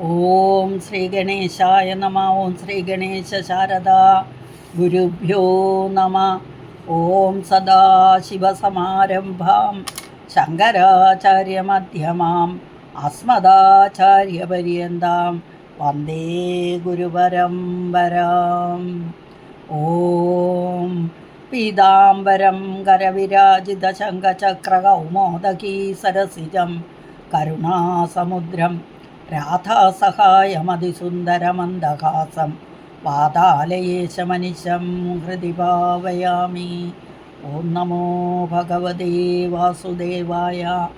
ഓം ശ്രീ ഗണേശായ നമ ഓം ശ്രീ ഗണേശ ശാരദ ഗുരുഭ്യോ നമ ഓം സദാശിവസമാരംഭാം ശങ്കരാചാര്യമധ്യമാം അസ്മദാചാര്യപര്യന്താം വന്ദേ ഗുരുപരംപരാം ഓം പീതാംബരം കരവിരാജിതശങ്കചക്രകൗമോദകീ സരസിജം കരുണാസമുദ്രം രാധാസഹായമതിസുന്ദരമന്ദഹാസം. പാതാലയേശമനിശം ഹൃദി ഭാവയാമി. ഓം നമോ ഭഗവതേ വാസുദേവായ.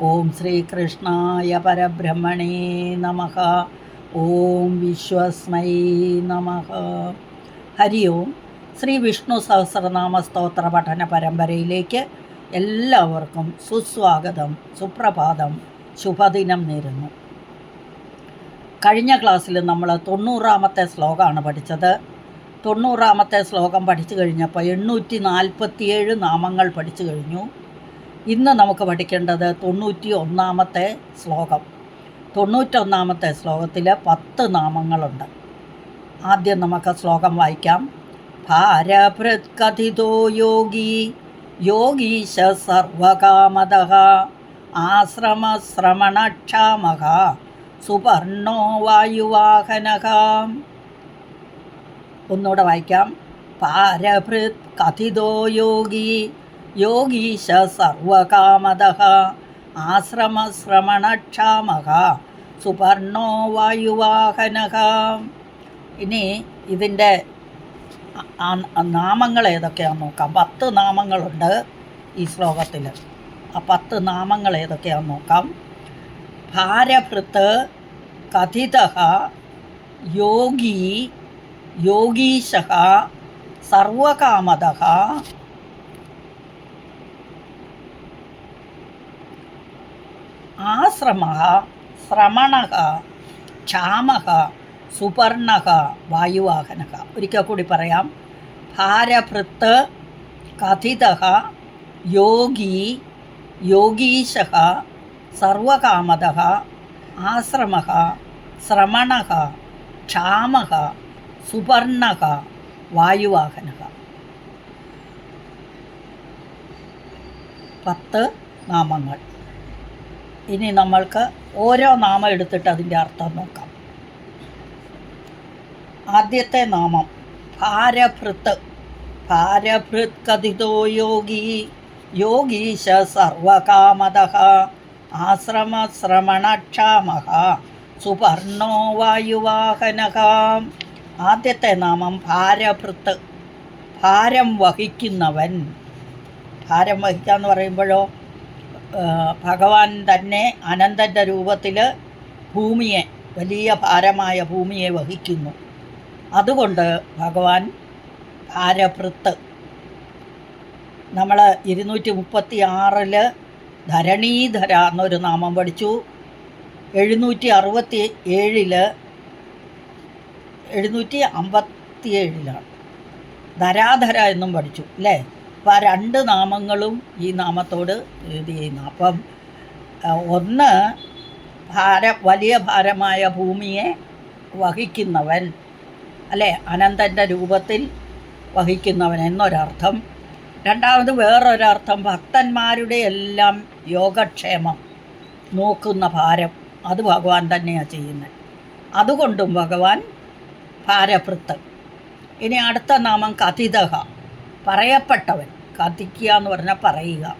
ഓം ശ്രീകൃഷ്ണായ പരബ്രഹ്മണേ നമ. ഓം വിശ്വസ്മൈ നമ. ഹരി ഓം. ശ്രീ വിഷ്ണു സഹസ്രനാമ സ്തോത്ര പഠന പരമ്പരയിലേക്ക് എല്ലാവർക്കും സുസ്വാഗതം സുപ്രഭാതം ശുഭദിനം നേരുന്നു. കഴിഞ്ഞ ക്ലാസ്സിൽ നമ്മൾ തൊണ്ണൂറാമത്തെ ശ്ലോകമാണ് പഠിച്ചത്. തൊണ്ണൂറാമത്തെ ശ്ലോകം പഠിച്ചു കഴിഞ്ഞപ്പോൾ എണ്ണൂറ്റി നാൽപ്പത്തിയേഴ് നാമങ്ങൾ പഠിച്ചു കഴിഞ്ഞു. ഇന്ന് നമുക്ക് പഠിക്കേണ്ടത് തൊണ്ണൂറ്റി ഒന്നാമത്തെ ശ്ലോകം. തൊണ്ണൂറ്റൊന്നാമത്തെ ശ്ലോകത്തിൽ പത്ത് നാമങ്ങളുണ്ട്. ആദ്യം നമുക്ക് ശ്ലോകം വായിക്കാം. ഭാരഭൃത്കഥിതോ യോഗി യോഗീശ സർവകാമത ആശ്രമശ്രമണക്ഷാമക സുപർണോ വായുവാഹനക ഒന്നുകൂടെ വായിക്കാം. പാരഭൃത് കഥിതോ യോഗി യോഗീശ സർവകാമത ആശ്രമശ്രമണക്ഷാമക സുപർണോ വായുവാഹനക ഇനി ഇതിന്റെ നാമങ്ങൾ ഏതൊക്കെയാണെന്ന് നോക്കാം. പത്ത് നാമങ്ങളുണ്ട് ഈ ശ്ലോകത്തിൽ. ആ പത്ത് നാമങ്ങൾ ഏതൊക്കെയാണെന്ന് നോക്കാം. ഭാരഭൃത്ത് കഥിത യോഗി യോഗീശ സർവകാമത ആശ്രമ ശ്രമണ ക്ഷാമ സുപർണ വായുവാഹനക ഒരിക്കൽ കൂടി പറയാം. ഭാരഭൃത്ത് കഥിത യോഗി യോഗീശ സർവകാമത ആശ്രമ ശ്രമണ ക്ഷാമ സുപർണ വായുവാഹന. പത്ത് നാമങ്ങൾ. ഇനി നമ്മൾക്ക് ഓരോ നാമം എടുത്തിട്ട് അതിന്റെ അർത്ഥം നോക്കാം. ആദ്യത്തെ നാമം ഭാരഭൃത്ത്. ഭാരഭൃത് കഥിതോ യോഗി. യോഗീശ സർവകാമത. ആശ്രമശ്രമണക്ഷാമ സുപർണോ വായുവാഹനക. ആദ്യത്തെ നാമം ഭാരഭൃത്ത്. ഭാരം വഹിക്കുന്നവൻ. ഭാരം വഹിക്കുക എന്ന് പറയുമ്പോഴോ ഭഗവാൻ തന്നെ അനന്തന്റെ രൂപത്തിൽ ഭൂമിയെ വലിയ ഭാരമായ ഭൂമിയെ വഹിക്കുന്നു. അതുകൊണ്ട് ഭഗവാൻ ഭാരഭൃത്ത്. നമ്മൾ ഇരുന്നൂറ്റി മുപ്പത്തി ആറിൽ ധരണീധര എന്നൊരു നാമം പഠിച്ചു. എഴുന്നൂറ്റി അറുപത്തി ഏഴിൽ എഴുന്നൂറ്റി അമ്പത്തി ഏഴിലാണ് ധരാധര എന്നും പഠിച്ചു അല്ലേ? അപ്പോൾ ആ രണ്ട് നാമങ്ങളും ഈ നാമത്തോട് ഇത് ചെയ്യുന്നു. അപ്പം ഒന്ന് ഭാര വലിയ ഭാരമായ ഭൂമിയെ വഹിക്കുന്നവൻ അല്ലേ? അനന്തന്റെ രൂപത്തിൽ വഹിക്കുന്നവൻ എന്നൊരർത്ഥം. രണ്ടാമത് വേറൊരർത്ഥം ഭക്തന്മാരുടെ എല്ലാം യോഗക്ഷേമം. നോക്കുന്ന ഭാരം അത് ഭഗവാൻ തന്നെയാണ് ചെയ്യുന്നത് അതുകൊണ്ടും ഭഗവാൻ ഭാരഭൃത്ത് ഇനി അടുത്ത നാമം കഥിതഹ. പറയപ്പെട്ടവൻ കഥിക്കുക എന്ന് പറഞ്ഞാൽ പറയുക.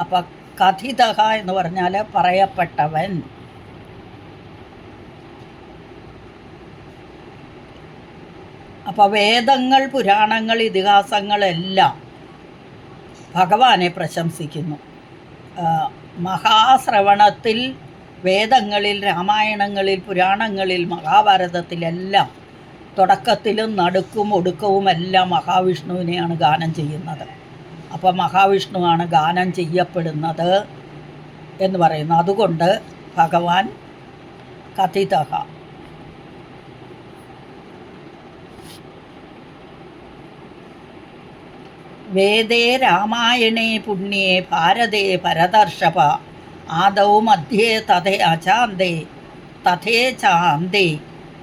അപ്പം കഥിതഹ എന്ന് പറഞ്ഞാൽ പറയപ്പെട്ടവൻ. അപ്പോൾ വേദങ്ങൾ പുരാണങ്ങൾ ഇതിഹാസങ്ങളെല്ലാം ഭഗവാനെ പ്രശംസിക്കുന്നു. മഹാശ്രവണത്തിൽ വേദങ്ങളിൽ രാമായണങ്ങളിൽ പുരാണങ്ങളിൽ മഹാഭാരതത്തിലെല്ലാം തുടക്കത്തിലും നടുക്കും ഒടുക്കവും എല്ലാം മഹാവിഷ്ണുവിനെയാണ് ഗാനം ചെയ്യുന്നത്. അപ്പോൾ മഹാവിഷ്ണുവാണ് ഗാനം ചെയ്യപ്പെടുന്നത് എന്ന് പറയുന്നു. അതുകൊണ്ട് ഭഗവാൻ കഥിതഹ. വേദേ രാമായണേ പുണ്യേ ഭാരതേ പരദർശപ. ആദൗ മധ്യേ തഥേ അചാന്തേ തഥേചാന്തി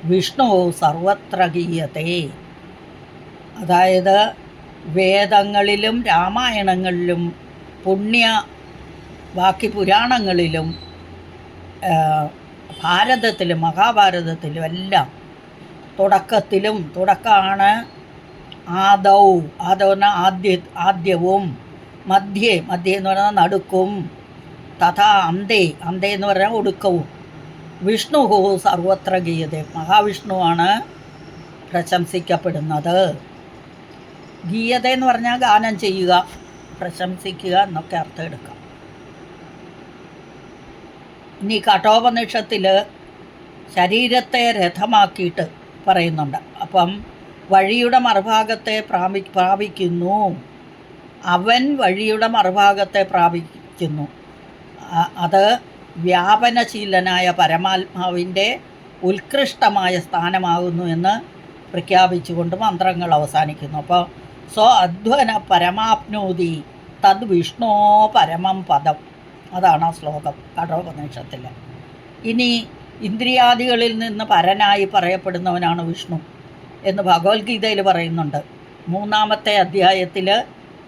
വിഷ്ണു സർവത്ര ഗീയത്തെ അതായത് വേദങ്ങളിലും രാമായണങ്ങളിലും പുണ്യ ബാക്കി പുരാണങ്ങളിലും ഭാരതത്തിലും മഹാഭാരതത്തിലും എല്ലാം തുടക്കത്തിലും തുടക്കമാണ് ആദൗ ആദൗ എന്ന് പറഞ്ഞാൽ ആദ്യ ആദ്യവും മധ്യേ മധ്യേ എന്ന് പറഞ്ഞാൽ നടുക്കും. തഥാ അന്തേ അന്തേ എന്ന് പറഞ്ഞാൽ ഒടുക്കവും. വിഷ്ണു സർവത്ര ഗീയത. മഹാവിഷ്ണുവാണ് പ്രശംസിക്കപ്പെടുന്നത്. ഗീയത എന്ന് പറഞ്ഞാൽ ഗാനം ചെയ്യുക പ്രശംസിക്കുക എന്നൊക്കെ അർത്ഥം എടുക്കാം. ഇനി കഠോപനിഷത്തിൽ ശരീരത്തെ രഥമാക്കിയിട്ട് പറയുന്നുണ്ട്. അപ്പം വഴിയുടെ മറുഭാഗത്തെ പ്രാപി പ്രാപിക്കുന്നു. അവൻ വഴിയുടെ മറുഭാഗത്തെ പ്രാപിക്കുന്നു. അത് വ്യാപനശീലനായ പരമാത്മാവിന്റെ ഉത്കൃഷ്ടമായ സ്ഥാനമാകുന്നു എന്ന് പ്രഖ്യാപിച്ചുകൊണ്ട് മന്ത്രങ്ങൾ അവസാനിക്കുന്നു. അപ്പോൾ സോ അധ്വന പരമാപ്നോതി തദ് വിഷ്ണോ പരമം പദം. അതാണ് ആ ശ്ലോകം കഠോപനിഷത്തിൽ ഇനി ഇന്ദ്രിയാദികളിൽ നിന്ന് പരനായി പറയപ്പെടുന്നവനാണ് വിഷ്ണു. എന്ന് ഭഗവത്ഗീതയിൽ പറയുന്നുണ്ട്. മൂന്നാമത്തെ അധ്യായത്തിൽ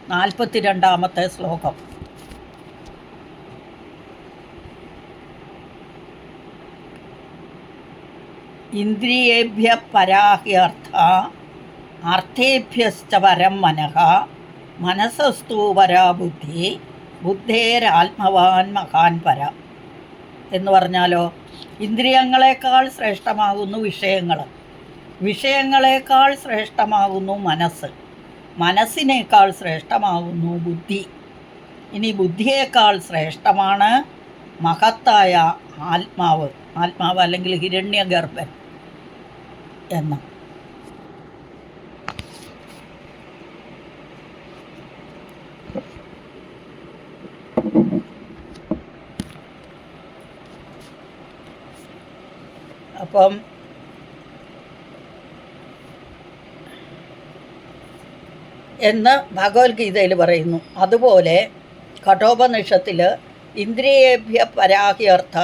നാൽപ്പത്തി രണ്ടാമത്തെ ശ്ലോകം. ഇന്ദ്രിയേഭ്യ പരാഹ്യർത്ഥ അർത്ഥേഭ്യശ്ച വരം മനഃ മനസ്സസ്തു പരാ ബുദ്ധി ബുദ്ധേരാത്മവാൻ മഹാൻ പര. എന്ന് പറഞ്ഞാലോ ഇന്ദ്രിയങ്ങളെക്കാൾ ശ്രേഷ്ഠമാകുന്നു വിഷയങ്ങൾ വിഷയങ്ങളെക്കാൾ ശ്രേഷ്ഠമാകുന്നു മനസ്സ്. മനസ്സിനേക്കാൾ ശ്രേഷ്ഠമാകുന്നു ബുദ്ധി. ഇനി ബുദ്ധിയേക്കാൾ ശ്രേഷ്ഠമാണ് മഹത്തായ ആത്മാവ്. ആത്മാവ് അല്ലെങ്കിൽ ഹിരണ്യഗർഭൻ എന്ന്. അപ്പം എന്ന് ഭഗവത്ഗീതയിൽ പറയുന്നു. അതുപോലെ കഠോപനിഷത്തിൽ ഇന്ദ്രിയേഭ്യ പരാഹ്യർത്ഥ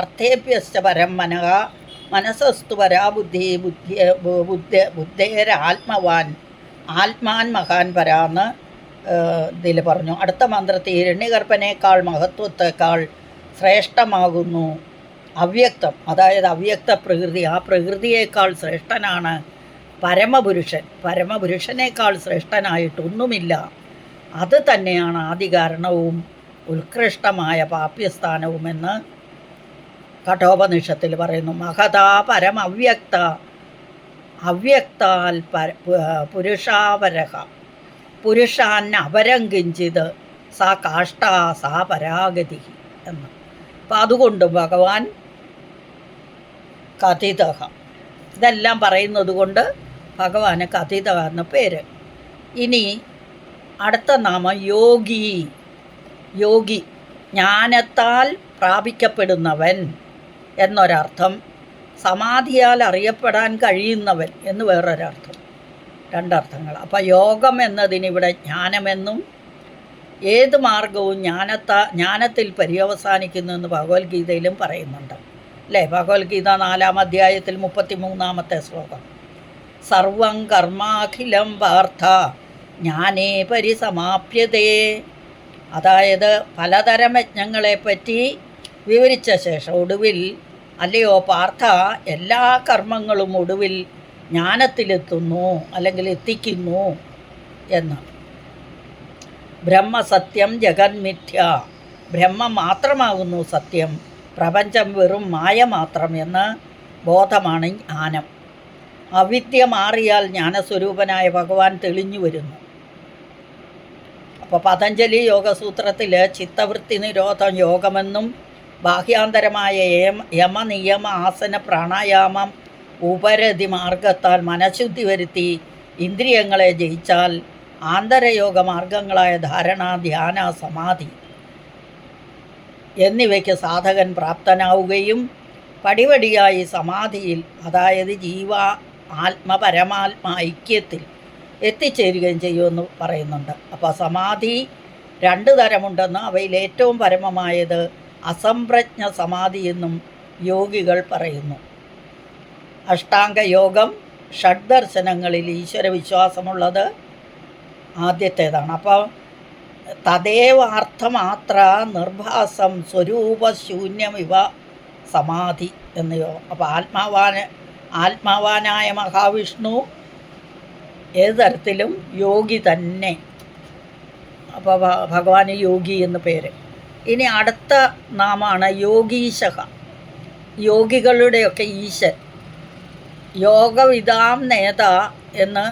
അർത്ഥേഭ്യശ്ച പരം മനഃ മനസ്സസ്തു പരാബുദ്ധി ബുദ്ധി ബുദ്ധ ബുദ്ധേരാത്മവാൻ ആത്മാൻ മഹാൻ പരാന്ന് ഇതിൽ പറഞ്ഞു. അടുത്ത മന്ത്രത്തിൽ ഇരണ്യകർപ്പനേക്കാൾ മഹത്വത്തെക്കാൾ ശ്രേഷ്ഠമാകുന്നു അവ്യക്തം. അതായത് അവ്യക്ത പ്രകൃതി ആ പ്രകൃതിയേക്കാൾ ശ്രേഷ്ഠനാണ് പരമപുരുഷൻ. പരമപുരുഷനേക്കാൾ ശ്രേഷ്ഠനായിട്ടൊന്നുമില്ല അത് തന്നെയാണ് ആദികാരണവും ഉത്കൃഷ്ടമായ പാപ്യസ്ഥാനവുമെന്ന് കഠോപനിഷത്തിൽ പറയുന്നു. മഹതാ പരമവ്യക്ത. അവ്യക്താൽ പര പുരുഷാപരഹ പുരുഷാൻ അപരം കിഞ്ചിത്. സാ കാഷ്ട സാ പരാഗതി എന്ന്. അപ്പം അതുകൊണ്ട് ഭഗവാൻ കഥിതഹ. ഇതെല്ലാം പറയുന്നത് കൊണ്ട് ഭഗവാന് കഥിത എന്ന പേര്. ഇനി അടുത്ത നാമം യോഗി. യോഗി ജ്ഞാനത്താൽ പ്രാപിക്കപ്പെടുന്നവൻ എന്നൊരർത്ഥം. സമാധിയാൽ അറിയപ്പെടാൻ കഴിയുന്നവൻ എന്ന് വേറൊരർത്ഥം. രണ്ടർത്ഥങ്ങൾ. അപ്പോൾ യോഗം എന്നതിനിവിടെ ജ്ഞാനമെന്നും ഏത് മാർഗവും ജ്ഞാനത്താ ജ്ഞാനത്തിൽ പര്യവസാനിക്കുന്നു എന്ന് ഭഗവത്ഗീതയിലും പറയുന്നുണ്ട്. അല്ലേ? ഭഗവത്ഗീത നാലാം അധ്യായത്തിൽ മുപ്പത്തി മൂന്നാമത്തെ ശ്ലോകം. സർവം കർമാഖിലം പാർത്ഥ. ഞാനേ പരിസമാപ്യതേ. അതായത് പലതരം യജ്ഞങ്ങളെപ്പറ്റി വിവരിച്ച ശേഷം ഒടുവിൽ അല്ലയോ പാർത്ഥ എല്ലാ കർമ്മങ്ങളും ഒടുവിൽ ജ്ഞാനത്തിലെത്തുന്നു അല്ലെങ്കിൽ എത്തിക്കുന്നു എന്ന്. ബ്രഹ്മസത്യം ജഗന്മിഥ്യ. ബ്രഹ്മം മാത്രമാകുന്നു സത്യം. പ്രപഞ്ചം വെറും മായ മാത്രം എന്ന് ബോധമാണ് ജ്ഞാനം. അവിദ്യ മാറിയാൽ ജ്ഞാനസ്വരൂപനായ ഭഗവാൻ തെളിഞ്ഞു വരുന്നു. അപ്പോൾ പതഞ്ജലി യോഗസൂത്രത്തിൽ ചിത്തവൃത്തി നിരോധം യോഗമെന്നും ബാഹ്യാന്തരമായ യമ യമനിയമ ആസന പ്രാണായാമം ഉപരതി മാർഗത്താൽ മനഃശുദ്ധി വരുത്തി ഇന്ദ്രിയങ്ങളെ ജയിച്ചാൽ ആന്തരയോഗ മാർഗങ്ങളായ ധാരണ ധ്യാന സമാധി എന്നിവയ്ക്ക് സാധകൻ പ്രാപ്തനാവുകയും പടിപടിയായി സമാധിയിൽ അതായത് ജീവ ആത്മ പരമാത്മ ഐക്യത്തിൽ എത്തിച്ചേരുകയും ചെയ്യുമെന്ന് പറയുന്നുണ്ട്. അപ്പോൾ സമാധി രണ്ട് തരമുണ്ടെന്ന് അവയിൽ ഏറ്റവും പരമമായത് അസംപ്രജ്ഞ സമാധി എന്നും യോഗികൾ പറയുന്നു. അഷ്ടാംഗയോഗം യോഗം ഷഡ്ദർശനങ്ങളിൽ ഈശ്വര വിശ്വാസമുള്ളത് ആദ്യത്തേതാണ്. അപ്പോൾ തദേവാർത്ഥമാത്ര നിർഭാസം സ്വരൂപശൂന്യമിവ സമാധി എന്നയോ. അപ്പോൾ ആത്മാവാന ആത്മാവാനായ മഹാവിഷ്ണു ഏത് തരത്തിലും യോഗി തന്നെ. അപ്പോൾ ഭഗവാന് യോഗി എന്ന് പേര്. ഇനി അടുത്ത നാമാണ് യോഗീശക യോഗികളുടെയൊക്കെ ഈശൻ യോഗവിതാം നേത എന്ന്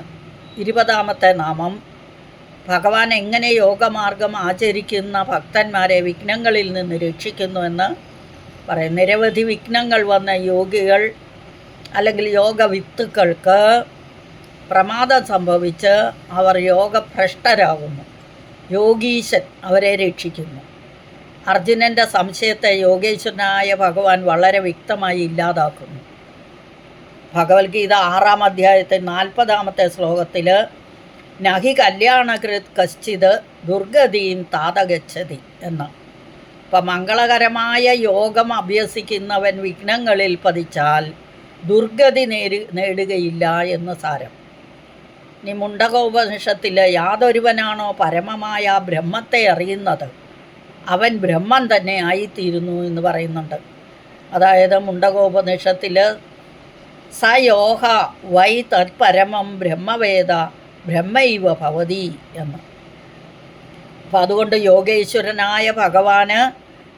ഇരുപതാമത്തെ നാമം. ഭഗവാൻ എങ്ങനെ യോഗമാർഗം ആചരിക്കുന്ന ഭക്തന്മാരെ വിഘ്നങ്ങളിൽ നിന്ന് രക്ഷിക്കുന്നുവെന്ന് പറയും നിരവധി വിഘ്നങ്ങൾ വന്ന യോഗികൾ അല്ലെങ്കിൽ യോഗ വിത്തുക്കൾക്ക് പ്രമാദം സംഭവിച്ച് അവർ യോഗ യോഗഭ്രഷ്ടരാകുന്നു. യോഗീശൻ അവരെ രക്ഷിക്കുന്നു. അർജുനന്റെ സംശയത്തെ യോഗേശ്വരനായ ഭഗവാൻ വളരെ വ്യക്തമായി ഇല്ലാതാക്കുന്നു. ഭഗവത്ഗീത ആറാം അധ്യായത്തിൽ നാൽപ്പതാമത്തെ ശ്ലോകത്തിൽ നഹി കല്യാണകൃത് കശ്ചിത് ദുർഗതിയും താതഗച്ഛതി എന്ന്. അപ്പം മംഗളകരമായ യോഗം അഭ്യസിക്കുന്നവൻ വിഘ്നങ്ങളിൽ പതിച്ചാൽ ദുർഗതി നേരി നേടുകയില്ല എന്ന് സാരം. ഇനി മുണ്ടകോപനിഷത്തിൽ യാതൊരുവനാണോ പരമമായ ബ്രഹ്മത്തെ അറിയുന്നത്? അവൻ ബ്രഹ്മം തന്നെ ആയിത്തീരുന്നു എന്ന് പറയുന്നുണ്ട്. അതായത് മുണ്ടകോപനിഷത്തിൽ സയോഹ വൈ തത്പരമം ബ്രഹ്മവേദ ബ്രഹ്മൈവ ഭവതി എന്ന്. അപ്പം അതുകൊണ്ട് യോഗേശ്വരനായ ഭഗവാന്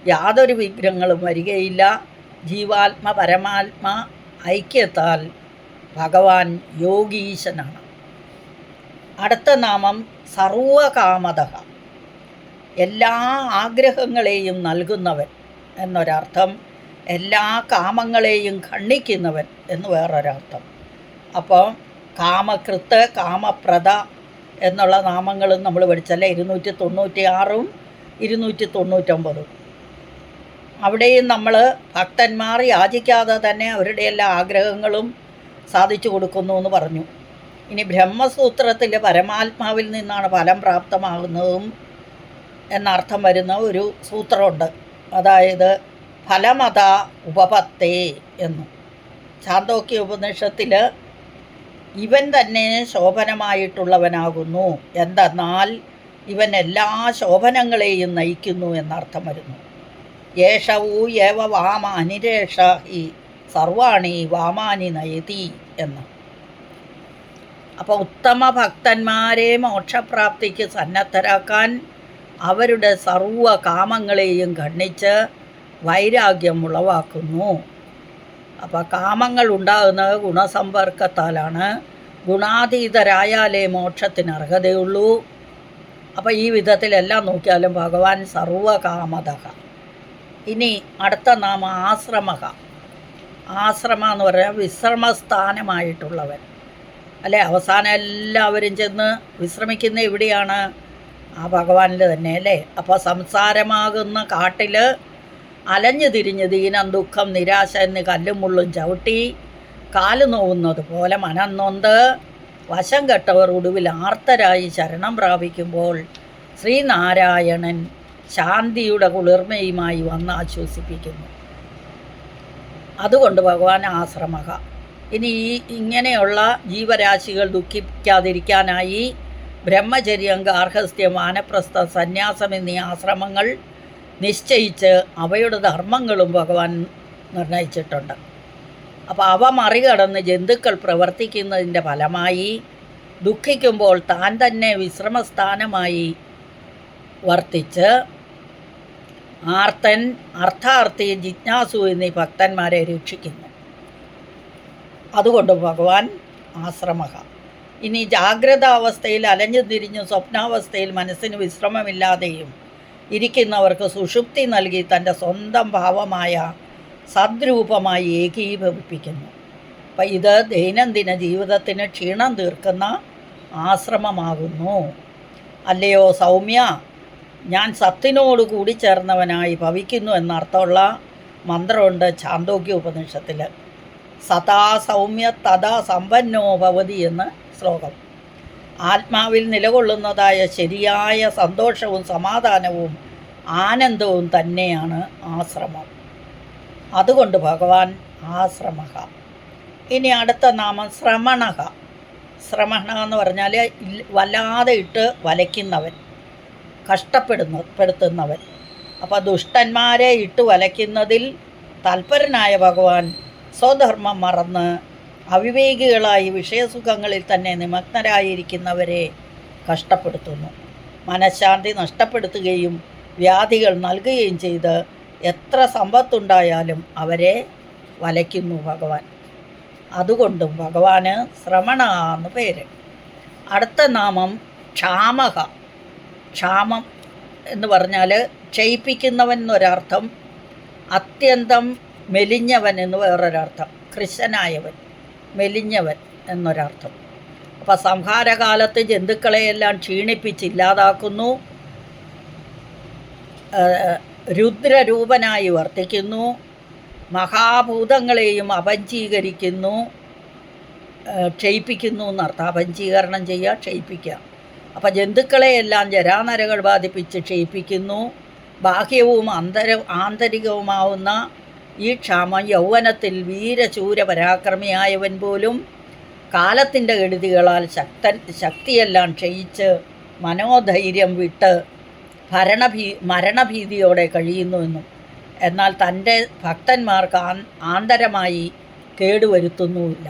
യാതൊരു വിഗ്രഹങ്ങളും വരികയില്ല. ജീവാത്മ പരമാത്മ ഐക്യത്താൽ ഭഗവാൻ യോഗീശനാണ്. അടുത്ത നാമം സർവകാമത. എല്ലാ ആഗ്രഹങ്ങളെയും നൽകുന്നവൻ എന്നൊരർത്ഥം എല്ലാ കാമങ്ങളെയും ഖണ്ഡിക്കുന്നവൻ എന്ന് വേറൊരർത്ഥം. അപ്പോൾ കാമകൃത്ത് കാമപ്രദ എന്നുള്ള നാമങ്ങളും നമ്മൾ പഠിച്ചല്ലേ? ഇരുന്നൂറ്റി തൊണ്ണൂറ്റി ആറും ഇരുന്നൂറ്റി തൊണ്ണൂറ്റൊമ്പതും. അവിടെയും നമ്മൾ ഭക്തന്മാർ യാചിക്കാതെ തന്നെ അവരുടെ എല്ലാ ആഗ്രഹങ്ങളും സാധിച്ചു കൊടുക്കുന്നു എന്ന് പറഞ്ഞു. ഇനി ബ്രഹ്മസൂത്രത്തിലെ പരമാത്മാവിൽ നിന്നാണ് ഫലം പ്രാപ്തമാകുന്നതും എന്നർത്ഥം വരുന്ന ഒരു സൂത്രമുണ്ട്. അതായത് ഫലമത ഉപപത്തേ എന്ന്. ചാന്തോക്യ ഉപനിഷത്തിൽ ഇവൻ തന്നെ ശോഭനമായിട്ടുള്ളവനാകുന്നു. എന്തെന്നാൽ ഇവൻ എല്ലാ ശോഭനങ്ങളെയും നയിക്കുന്നു എന്നർത്ഥം വരുന്നു. യേശവൂ ഏവ വാമ അനിരേഷ ഹി സർവാണി വാമാനി നയതി എന്ന്. അപ്പോൾ ഉത്തമ ഭക്തന്മാരെ മോക്ഷപ്രാപ്തിക്ക് സന്നദ്ധരാക്കാൻ അവരുടെ സർവ കാമങ്ങളെയും ഖണ്ഡിച്ച് വൈരാഗ്യം ഉളവാക്കുന്നു. അപ്പോൾ കാമങ്ങൾ ഉണ്ടാകുന്നത് ഗുണസമ്പർക്കത്താലാണ്. ഗുണാതീതരായാലേ മോക്ഷത്തിന് അർഹതയുള്ളൂ. അപ്പോൾ ഈ വിധത്തിലെല്ലാം നോക്കിയാലും ഭഗവാൻ സർവകാമതക ഇനി അടുത്ത നാമ ആശ്രമക. ആശ്രമ എന്ന് പറഞ്ഞാൽ വിശ്രമസ്ഥാനമായിട്ടുള്ളവൻ. അല്ലേ? അവസാനം എല്ലാവരും ചെന്ന് വിശ്രമിക്കുന്ന എവിടെയാണ് ആ ഭഗവാനിൽ തന്നെ അല്ലേ? അപ്പോൾ സംസാരമാകുന്ന കാട്ടിൽ അലഞ്ഞു തിരിഞ്ഞ് ദീനം ദുഃഖം നിരാശ എന്ന് കല്ലും മുള്ളും ചവിട്ടി കാൽ നോവുന്നത് പോലെ മനം നൊന്ത് വശം കെട്ടവർ ഒടുവിൽ ആർത്തരായി ശരണം പ്രാപിക്കുമ്പോൾ ശ്രീനാരായണൻ ശാന്തിയുടെ കുളിർമയുമായി വന്ന് ആശ്വസിപ്പിക്കുന്നു. അതുകൊണ്ട് ഭഗവാൻ ആശ്രമക. ഇനി ഈ ഇങ്ങനെയുള്ള ജീവരാശികൾ ദുഃഖിക്കാതിരിക്കാനായി ബ്രഹ്മചര്യം ഗാർഹസ്ഥ്യം വാനപ്രസ്ഥ സന്യാസം എന്നീ ആശ്രമങ്ങൾ നിശ്ചയിച്ച് അവയുടെ ധർമ്മങ്ങളും ഭഗവാൻ നിർണയിച്ചിട്ടുണ്ട്. അപ്പോൾ അവ മറികടന്ന് ജന്തുക്കൾ പ്രവർത്തിക്കുന്നതിന്റെ ഫലമായി ദുഃഖിക്കുമ്പോൾ താൻ തന്നെ വിശ്രമസ്ഥാനമായി വർത്തിച്ച് ആർത്തൻ അർത്ഥാർത്ഥി ജിജ്ഞാസു എന്നീ ഭക്തന്മാരെ രക്ഷിക്കുന്നു. അതുകൊണ്ട് ഭഗവാൻ ആശ്രമക. ഇനി ജാഗ്രത അവസ്ഥയിൽ അലഞ്ഞു തിരിഞ്ഞു സ്വപ്നാവസ്ഥയിൽ മനസ്സിന് വിശ്രമമില്ലാതെയും ഇരിക്കുന്നവർക്ക് സുഷുപ്തി നൽകി തന്റെ സ്വന്തം ഭാവമായ സദ്രൂപമായി ഏകീഭവിപ്പിക്കുന്നു. അപ്പം ഇത് ദൈനംദിന ജീവിതത്തിന് ക്ഷീണം തീർക്കുന്ന ആശ്രമമാകുന്നു. അല്ലയോ സൗമ്യ? ഞാൻ സത്തിനോട് കൂടി ചേർന്നവനായി ഭവിക്കുന്നു എന്നർത്ഥമുള്ള മന്ത്രമുണ്ട് ചാന്തോക്യ ഉപനിഷത്തിൽ സദാ സൗമ്യ തഥാ സമ്പന്നോ ഭവതി എന്ന് ശ്ലോകം. ആത്മാവിൽ നിലകൊള്ളുന്നതായ ശരിയായ സന്തോഷവും സമാധാനവും ആനന്ദവും തന്നെയാണ് ആശ്രമം. അതുകൊണ്ട് ഭഗവാൻ ആശ്രമഹ. ഇനി അടുത്ത നാമം ശ്രമണഹ. ശ്രമണ എന്ന് പറഞ്ഞാൽ വല്ലാതെ ഇട്ട് വലയ്ക്കുന്നവൻ. കഷ്ടപ്പെടുന്ന പെടുത്തുന്നവൻ. അപ്പോൾ ദുഷ്ടന്മാരെ ഇട്ട് വലയ്ക്കുന്നതിൽ തൽപരനായ ഭഗവാൻ സ്വധർമ്മം മറന്ന് അവിവേകികളായി വിഷയസുഖങ്ങളിൽ തന്നെ നിമഗ്നരായിരിക്കുന്നവരെ കഷ്ടപ്പെടുത്തുന്നു. മനഃശാന്തി നഷ്ടപ്പെടുത്തുകയും വ്യാധികൾ നൽകുകയും ചെയ്ത് എത്ര സമ്പത്തുണ്ടായാലും അവരെ വലയ്ക്കുന്നു ഭഗവാൻ. അതുകൊണ്ടും ഭഗവാന് ശ്രമണ എന്ന് പേര്. അടുത്ത നാമം ക്ഷാമക ക്ഷാമം എന്ന് പറഞ്ഞാൽ ക്ഷയിപ്പിക്കുന്നവൻ എന്നൊരർത്ഥം അത്യന്തം മെലിഞ്ഞവൻ എന്ന് വേറൊരർത്ഥം കൃശനായവൻ മെലിഞ്ഞവൻ എന്നൊരർത്ഥം. അപ്പോൾ സംഹാരകാലത്ത് ജന്തുക്കളെയെല്ലാം ക്ഷീണിപ്പിച്ച് ഇല്ലാതാക്കുന്നു. രുദ്രരൂപനായി വർത്തിക്കുന്നു. മഹാഭൂതങ്ങളെയും അപഞ്ചീകരിക്കുന്നു. ക്ഷയിപ്പിക്കുന്നു എന്നർത്ഥം. അപഞ്ചീകരണം ചെയ്യുക ക്ഷയിപ്പിക്കുക. അപ്പം ജന്തുക്കളെയെല്ലാം ജരാനരകൾ ബാധിപ്പിച്ച് ക്ഷയിപ്പിക്കുന്നു. ബാഹ്യവും അന്തര ആന്തരികവുമാവുന്ന ഈ ക്ഷാമം യൗവനത്തിൽ വീരശൂര പരാക്രമിയായവൻ പോലും കാലത്തിന്റെ കെടുതികളാൽ ശക്തൻ ശക്തിയെല്ലാം ക്ഷയിച്ച് മനോധൈര്യം വിട്ട് ഭരണഭീ മരണഭീതിയോടെ കഴിയുന്നുവെന്നും എന്നാൽ തന്റെ ഭക്തന്മാർക്ക് ആന്തരമായി കേടുവരുത്തുന്നുമില്ല.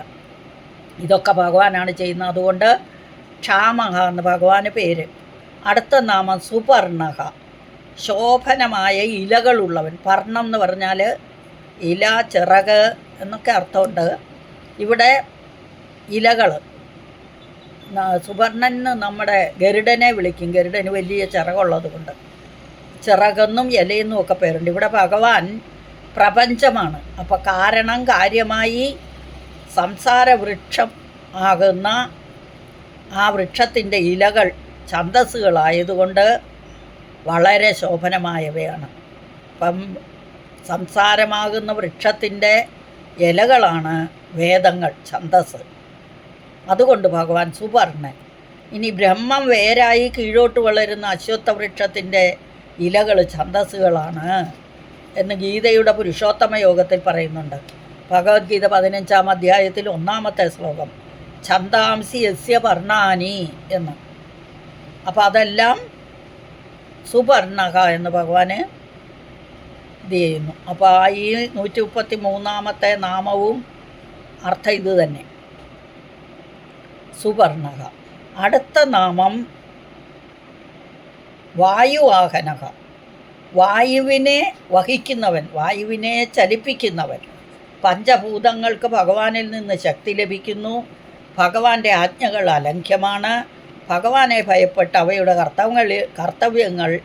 ഇതൊക്കെ ഭഗവാനാണ് ചെയ്യുന്നത്. അതുകൊണ്ട് ക്ഷാമഹ എന്ന് ഭഗവാന് പേര്. അടുത്ത നാമം സുപർണഹ. ശോഭനമായ ഇലകളുള്ളവൻ. പർണം എന്ന് പറഞ്ഞാൽ ഇല ചിറക് എന്നൊക്കെ അർത്ഥമുണ്ട്. ഇവിടെ ഇലകൾ. സുവർണൻ നമ്മുടെ ഗരുഡനെ വിളിക്കും. ഗരുഡന് വലിയ ചിറകുള്ളത് കൊണ്ട്. ചിറകെന്നും ഇലയെന്നും ഒക്കെ പേരുണ്ട്. ഇവിടെ ഭഗവാൻ പ്രപഞ്ചമാണ്. അപ്പോൾ കാരണം കാര്യമായി സംസാര വൃക്ഷം ആകുന്ന ആ വൃക്ഷത്തിന്റെ ഇലകൾ ഛന്തസ്സുകളായതുകൊണ്ട് വളരെ ശോഭനമായവയാണ്. അപ്പം സംസാരമാകുന്ന വൃക്ഷത്തിന്റെ ഇലകളാണ് വേദങ്ങൾ ഛന്തസ് അതുകൊണ്ട് ഭഗവാൻ സുപർണൻ ഇനി ബ്രഹ്മം വേരായി കീഴോട്ട് വളരുന്ന അശ്വത്ഥ വൃക്ഷത്തിന്റെ ഇലകൾ ഛന്തസ്സുകളാണ് എന്ന് ഗീതയുടെ പുരുഷോത്തമ യോഗത്തിൽ പറയുന്നുണ്ട്. ഭഗവത്ഗീത പതിനഞ്ചാം അധ്യായത്തിൽ ഒന്നാമത്തെ ശ്ലോകം. ഛന്ദാംസി യസ്യ പർണാനി എന്ന്. അപ്പം അതെല്ലാം സുപർണക എന്ന് ഭഗവാന് ഇത് ചെയ്യുന്നു. അപ്പോൾ ആ ഈ നൂറ്റി മുപ്പത്തി മൂന്നാമത്തെ നാമവും അർത്ഥം ഇത് തന്നെ. സുപർണക. അടുത്ത നാമം വായുവാഹനക. വായുവിനെ വഹിക്കുന്നവൻ വായുവിനെ ചലിപ്പിക്കുന്നവൻ. പഞ്ചഭൂതങ്ങൾക്ക് ഭഗവാനിൽ നിന്ന് ശക്തി ലഭിക്കുന്നു. ഭഗവാന്റെ ആജ്ഞകൾ അലംഘ്യമാണ് ഭഗവാനെ ഭയപ്പെട്ട് അവയുടെ കർത്തവ്യങ്ങൾ കർത്തവ്യങ്ങൾ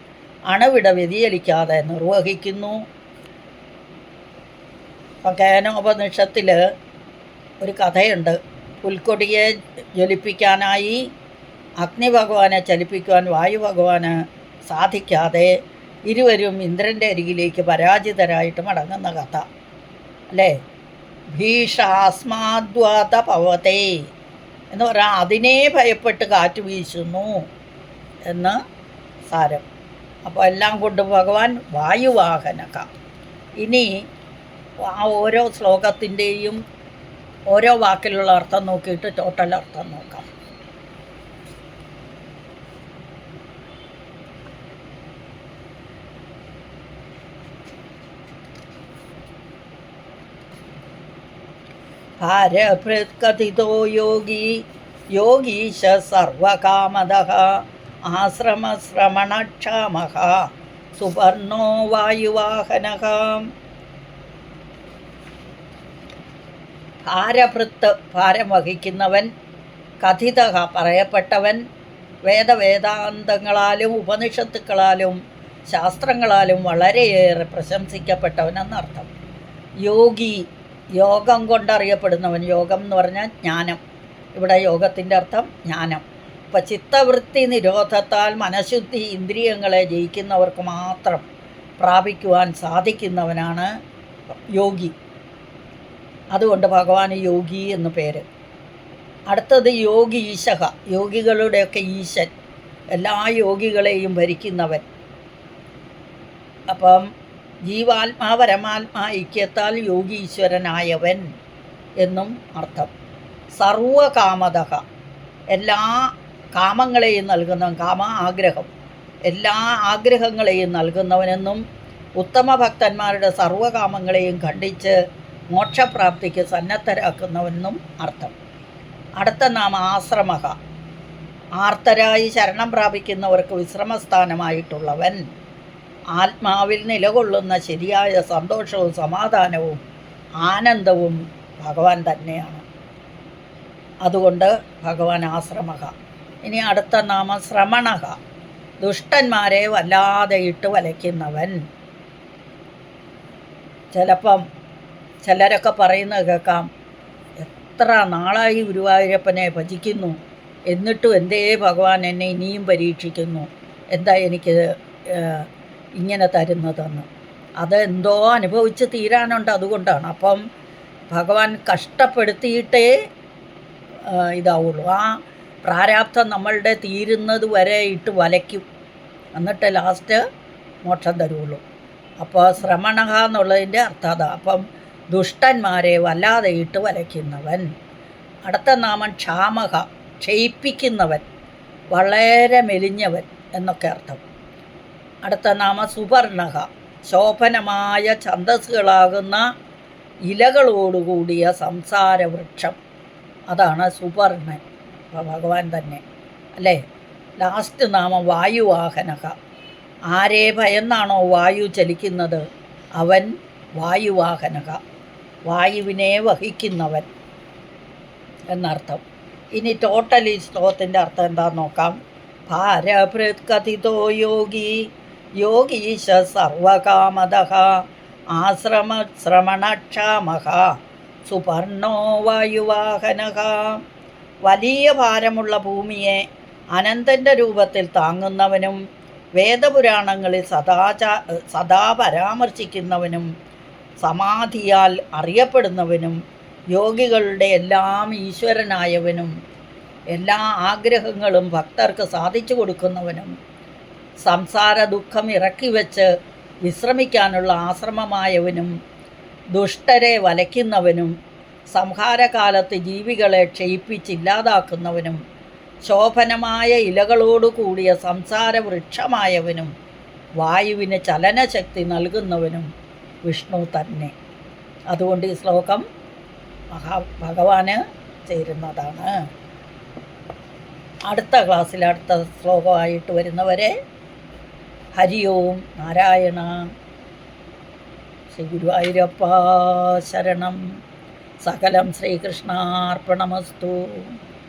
അണവിട വ്യതിചലിക്കാതെ നിർവഹിക്കുന്നു. അപ്പം കേനോപനിഷത്തിൽ ഒരു കഥയുണ്ട്. പുൽക്കൊടിയെ ജ്വലിപ്പിക്കാനായി അഗ്നി ഭഗവാനെ ചലിപ്പിക്കുവാൻ വായു ഭഗവാന് സാധിക്കാതെ ഇരുവരും ഇന്ദ്രന്റെ അരികിലേക്ക് പരാജിതരായിട്ട് മടങ്ങുന്ന കഥ. അല്ലേ? ഭീഷാസ്മാദ്വാത പവതേ എന്ന് പറഞ്ഞാൽ അതിനെ ഭയപ്പെട്ട് കാറ്റ് വീശുന്നു എന്ന് സാരം. അപ്പോൾ എല്ലാം കൊണ്ട് ഭഗവാൻ വായുവാഹനക. ഇനി ആ ഓരോ ശ്ലോകത്തിന്റെയും ഓരോ വാക്കിലുള്ള അർത്ഥം നോക്കിയിട്ട് ടോട്ടൽ അർത്ഥം നോക്കാം. ഭാരഭൃത്കഥിതോ യോഗി യോഗീശ സർവകാമദ ആശ്രമശ്രമണക്ഷാമ സുവർണോ വായുവാഹന ഭാരഭൃത്ത് ഭാരം വഹിക്കുന്നവൻ കഥിത പറയപ്പെട്ടവൻ വേദവേദാന്തങ്ങളാലും ഉപനിഷത്തുക്കളാലും ശാസ്ത്രങ്ങളാലും വളരെയേറെ പ്രശംസിക്കപ്പെട്ടവൻ എന്നർത്ഥം. യോഗി യോഗം കൊണ്ടറിയപ്പെടുന്നവൻ യോഗം എന്ന് പറഞ്ഞാൽ ജ്ഞാനം. ഇവിടെ യോഗത്തിന്റെ അർത്ഥം ജ്ഞാനം. അപ്പം ചിത്തവൃത്തി നിരോധത്താൽ മനഃശുദ്ധി ഇന്ദ്രിയങ്ങളെ ജയിക്കുന്നവർക്ക് മാത്രം പ്രാപിക്കുവാൻ സാധിക്കുന്നവനാണ് യോഗി. അതുകൊണ്ട് ഭഗവാന് യോഗി എന്ന് പേര്. അടുത്തത് യോഗി ഈശക യോഗികളുടെയൊക്കെ ഈശൻ. എല്ലാ യോഗികളെയും ഭരിക്കുന്നവൻ. അപ്പം ജീവാത്മാ പരമാത്മാ ഐക്യത്താൽ യോഗീശ്വരനായവൻ എന്നും അർത്ഥം. സർവകാമതക എല്ലാ കാമങ്ങളെയും നൽകുന്ന കാമ ആഗ്രഹം. എല്ലാ ആഗ്രഹങ്ങളെയും നൽകുന്നവനെന്നും ഉത്തമ ഭക്തന്മാരുടെ സർവകാമങ്ങളെയും ഖണ്ഡിച്ച് മോക്ഷപ്രാപ്തിക്ക് സന്നദ്ധരാക്കുന്നവനെന്നും അർത്ഥം. അടുത്ത നാമ ആശ്രമക ആർത്തരായി ശരണം പ്രാപിക്കുന്നവർക്ക് വിശ്രമസ്ഥാനമായിട്ടുള്ളവൻ ആത്മാവിൽ നിലകൊള്ളുന്ന ശരിയായ സന്തോഷവും സമാധാനവും ആനന്ദവും ഭഗവാൻ തന്നെയാണ്. അതുകൊണ്ട് ഭഗവാൻ ആശ്രമക. ഇനി അടുത്ത നാമം ശ്രമണക. ദുഷ്ടന്മാരെ വല്ലാതെ ഇട്ട് വലയ്ക്കുന്നവൻ. ചിലപ്പം ചിലരൊക്കെ പറയുന്നത് കേൾക്കാം എത്ര നാളായി ഗുരുവായൂരപ്പനെ ഭജിക്കുന്നു എന്നിട്ടും എന്തേ ഭഗവാൻ എന്നെ ഇനിയും പരീക്ഷിക്കുന്നു? എന്താ എനിക്ക് ഇങ്ങനെ തരുന്നതെന്ന്. അത് എന്തോ അനുഭവിച്ച് തീരാനുണ്ട് അതുകൊണ്ടാണ്. അപ്പം ഭഗവാൻ കഷ്ടപ്പെടുത്തിയിട്ടേ ഇതാവുള്ളൂ. ആ പ്രാരാബ്ധം നമ്മളുടെ തീരുന്നത് വരെ ഇട്ട് വലയ്ക്കും. എന്നിട്ട് ലാസ്റ്റ് മോക്ഷം തരുള്ളൂ. അപ്പോൾ ശ്രമണക എന്നുള്ളതിന്റെ അർത്ഥം അതാ. അപ്പം ദുഷ്ടന്മാരെ വല്ലാതെ ഇട്ട് വലയ്ക്കുന്നവൻ അടുത്ത നാമം ക്ഷാമക ക്ഷയിപ്പിക്കുന്നവൻ വളരെ മെലിഞ്ഞവൻ എന്നൊക്കെ അർത്ഥം. അടുത്ത നാമ സുവർണക ശോഭനമായ ഛന്തസ്സുകളാകുന്ന ഇലകളോടുകൂടിയ സംസാരവൃക്ഷം. അതാണ് സുവർണൻ. ഭഗവാൻ തന്നെ. അല്ലേ? ലാസ്റ്റ് നാമം വായുവാഹനക ആരെ ഭയന്നാണോ വായു ചലിക്കുന്നത്? അവൻ വായുവാഹനക വായുവിനെ വഹിക്കുന്നവൻ എന്നർത്ഥം. ഇനി ടോട്ടലി ഈ ശ്ലോകത്തിന്റെ അർത്ഥം എന്താന്ന് നോക്കാം. ഭാരഭൃത്കഥിതോ യോഗി യോഗീശ സർവകാമത ആശ്രമ ശ്രമണക്ഷാമഹ സുപർണോ വായുവാഹന വലിയ ഭാരമുള്ള ഭൂമിയെ അനന്തന്റെ രൂപത്തിൽ താങ്ങുന്നവനും വേദപുരാണങ്ങളിൽ സദാചാ സദാ പരാമർശിക്കുന്നവനും സമാധിയാൽ അറിയപ്പെടുന്നവനും യോഗികളുടെ എല്ലാം ഈശ്വരനായവനും എല്ലാ ആഗ്രഹങ്ങളും ഭക്തർക്ക് സാധിച്ചു കൊടുക്കുന്നവനും സംസാര ദുഃഖം ഇറക്കി വെച്ച് വിശ്രമിക്കാനുള്ള ആശ്രമമായവനും ദുഷ്ടരെ വലയ്ക്കുന്നവനും സംഹാരകാലത്ത് ജീവികളെ ക്ഷയിപ്പിച്ചില്ലാതാക്കുന്നവനും ശോഭനമായ ഇലകളോടു കൂടിയ സംസാര വൃക്ഷമായവനും വായുവിന് ചലനശക്തി നൽകുന്നവനും വിഷ്ണു തന്നെ. അതുകൊണ്ട് ഈ ശ്ലോകം മഹാ ഭഗവാന് ചേരുന്നതാണ്. അടുത്ത ക്ലാസ്സിൽ അടുത്ത ശ്ലോകമായിട്ട് വരുന്നവരെ ഹരി ഓം നാരായണ ശ്രീ ഗുരുവായൂരപ്പ ശരണം സകലം ശ്രീകൃഷ്ണാർപ്പണമസ്തു